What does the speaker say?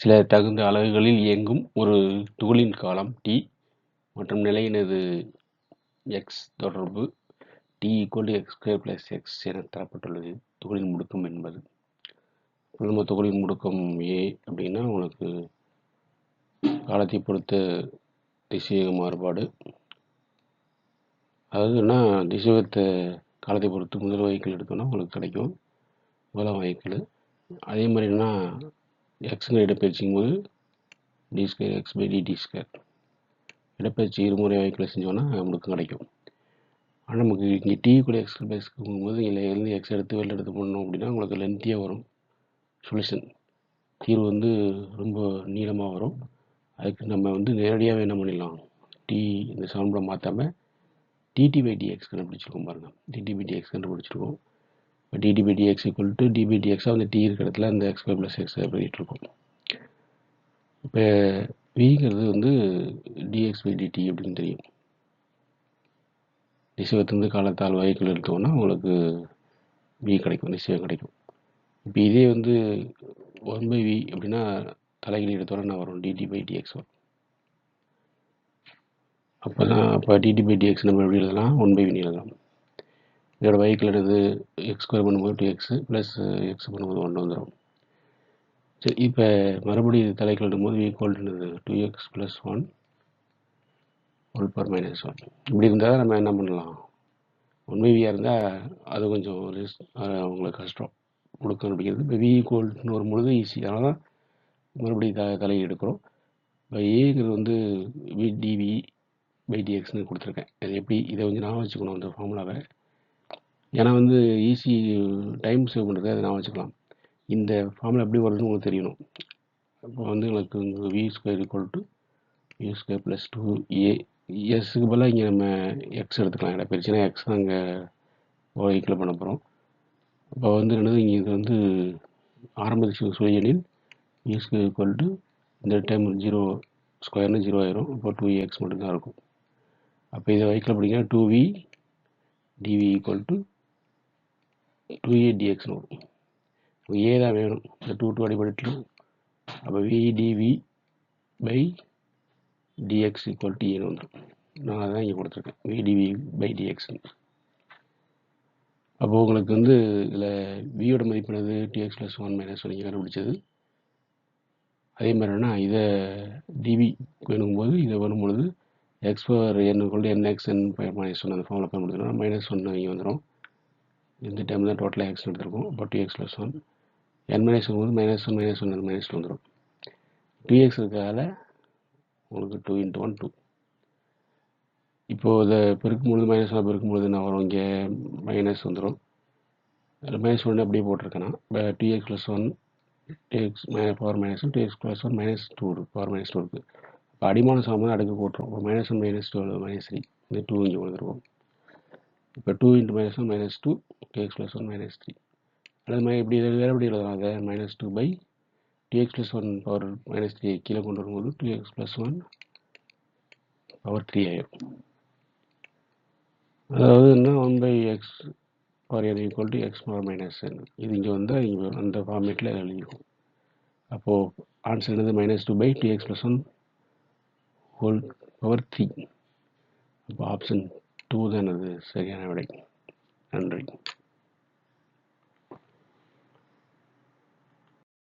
சில தகுந்த அலகுகளில் இயங்கும் ஒரு துகளின் காலம் டி மற்றும் நிலையினது எக்ஸ் தொடர்பு. T equal X square plus X என தரப்பட்டுள்ளது. துகளின் முடுக்கம் என்பது. நம்ம துகளின் முடுக்கம் ஏ அப்படின்னா உங்களுக்கு காலத்தை பொறுத்த திசைவேக மாறுபாடு. அதாவதுன்னா திசைவத்தை காலத்தை பொறுத்து முதல் வகைகள் எடுத்தோம்னா உங்களுக்கு கிடைக்கும். முதலாம் வகைகள் அதே மாதிரினா எக்ஸுங்கிற இடப்பெயர்ச்சிங்கும் போது D square X by DT square இடப்பெயர்ச்சி இருமுறை வாய்க்கில் செஞ்சோன்னா நம்மளுக்கு கிடைக்கும். ஆனால் நமக்கு இங்கே டி கூட எக்ஸ் பேஸ்க்கு போகும்போது இல்லை எக்ஸ் எடுத்து வெளில எடுத்து பண்ணோம் அப்படின்னா உங்களுக்கு லென்த்தியாக வரும். சொல்யூஷன் தீர்வு வந்து ரொம்ப நீளமாக வரும். அதுக்கு நம்ம வந்து நேரடியாகவே என்ன பண்ணிடலாம்? டி இந்த சமன்பாடை மாற்றாமல் டிடி பை டிஎக்ஸ் கண்டுபிடிச்சிருக்கோம் பாருங்கள் டிடி பை டிஎக்ஸ் கண்டுபிடிச்சிருக்கோம். DT by DX equal to DP டிஎக்ஸாக அந்த டி இருக்கிற இடத்துல அந்த எக்ஸ் ப்ளஸ் எக்ஸ் பண்ணிகிட்ருக்கோம் இப்போ விங்கிறது வந்து டிஎக்ஸ் பை டிடி அப்படின்னு தெரியும். நிச்சயத்திலிருந்து காலத்தால் வகைகள் எடுத்தோம்னா உங்களுக்கு வி கிடைக்கும் நிச்சயம் கிடைக்கும். இப்போ இதே வந்து ஒன் பை வி அப்படின்னா தலைகீழ் எடுத்தோன்னா நான் வரும்? டிடி பை டிஎக்ஸ் வரும். அப்போ தான் அப்போ டிடி பை டிஎக்ஸ் நம்ம எப்படி எழுதலாம்? ஒன் பை வின் எழுதலாம். இதோட வைக்கில் எடுத்து எக்ஸ் ஸ்கொயர் பண்ணும்போது டூ எக்ஸு ப்ளஸ் எக்ஸ் பண்ணும்போது ஒன்று வந்துடும் சரி இப்போ மறுபடியும் இது தலைகள் எடுக்கும்போது ஈக்குவல்டுனது two X plus one one power minus one இப்படி இருந்தால் நம்ம என்ன பண்ணலாம்? ஒன் பை இருந்தால் அது கொஞ்சம் ரிஸ் அவங்களுக்கு கஷ்டம். கொடுக்க அப்படிங்கிறது இப்போ வி ஈக்குவல்னு வரும்பொழுது ஈஸி அதனால் தான் மறுபடியும் த தலையை எடுக்கிறோம். இப்போ ஏங்கிறது வந்து வி டிவி பை டிஎக்ஸ்னு கொடுத்துருக்கேன். அது எப்படி? இதை கொஞ்சம் நான் வச்சுக்கணும் அந்த ஃபார்முலாவை ஏன்னா வந்து ஈஸி டைம் சேவ் பண்ணுறது அதை நான் வச்சுக்கலாம். இந்த ஃபார்முலா எப்படி வருதுன்னு உங்களுக்கு தெரியணும். அப்போ வந்து எனக்கு V square equal to V square plus two A எஸ்க்கு பதிலாக இங்கே நம்ம எக்ஸ் எடுத்துக்கலாம். இடம் பெருச்சுன்னா எக்ஸ் தான் அங்கே ஈக்குவல் பண்ண போகிறோம் அப்போ வந்து என்னது இங்கே இது வந்து ஆரம்பத்து சுழியலில் வி ஸ்கொயர் ஈக்குவல் டு இந்த டைம் ஜீரோ ஸ்கொயர்னு ஜீரோ ஆயிரும். அப்போ டூ எக்ஸ் மட்டும்தான் இருக்கும். அப்போ இதை வைக்கல அப்படிங்கன்னா two V DV equal to two A டிஎக்ஸ்னு வரும் ஏ தான் வேணும். இந்த டூ டூ அடிப்படையிலும். அப்போ VDV by DX equal to ஏன்னு வந்துடும் நான் அதான் இங்கே கொடுத்துருக்கேன். விடிவி பை டிஎக்ஸ்னு அப்போது உங்களுக்கு வந்து இதில் வியோட மதிப்பானது DX plus one minus one கண்டுபிடிச்சது. அதே மாதிரி மாதிரினா இதை டிவி வேணுங்கும்போது இதை வரும்பொழுது எக்ஸ் பவர் என் கொண்டு N X N minus one அந்த ஃபார்மில் பயன்படுத்தினா மைனஸ் ஒன்று இங்கே வந்துடும் இந்த டைம் தான் டோட்டலாக எக்ஸ் எடுத்திருக்கோம். அப்போ two X plus one N minus வரும்போது minus one minus one minus வந்துடும் டூ எக்ஸ் இருக்கிறதால உங்களுக்கு டூ இன்ட்டு ஒன் டூ இப்போது இதை பெருக்கும்பொழுது மைனஸ் ஒன் பெருக்கும்பொழுது என்ன வரும்? இங்கே மைனஸ் வந்துடும் அதில் மைனஸ் ஒன்று அப்படியே போட்டிருக்கேன்னா இப்போ two X plus one two X minus power minus one two X plus one minus two இருக்குது பவர் மைனஸ் டூ இருக்குது இப்போ அடிமான சாமான் அடுக்கு போட்டுரும் இப்போ minus one minus two minus three இந்த டூ இங்கே வந்துருக்கும் இப்போ two into minus one minus two two X plus one minus three அல்லது மை இப்படி வேறு எப்படி எழுதலாம். அதை minus two by two X plus one power minus three கீழே கொண்டு வரும்போது two X plus one power three ஆயிரும். அதாவது என்ன? One by X power N equal to X power minus N இது இங்கே வந்தால் இங்கே அந்த ஃபார்மேட்டில் எழுதிக்கும் அப்போது ஆன்சர் என்னது? Minus two by two X plus one whole power three அப்போ ஆப்ஷன் டூ தான் சரியான விடை நன்றி.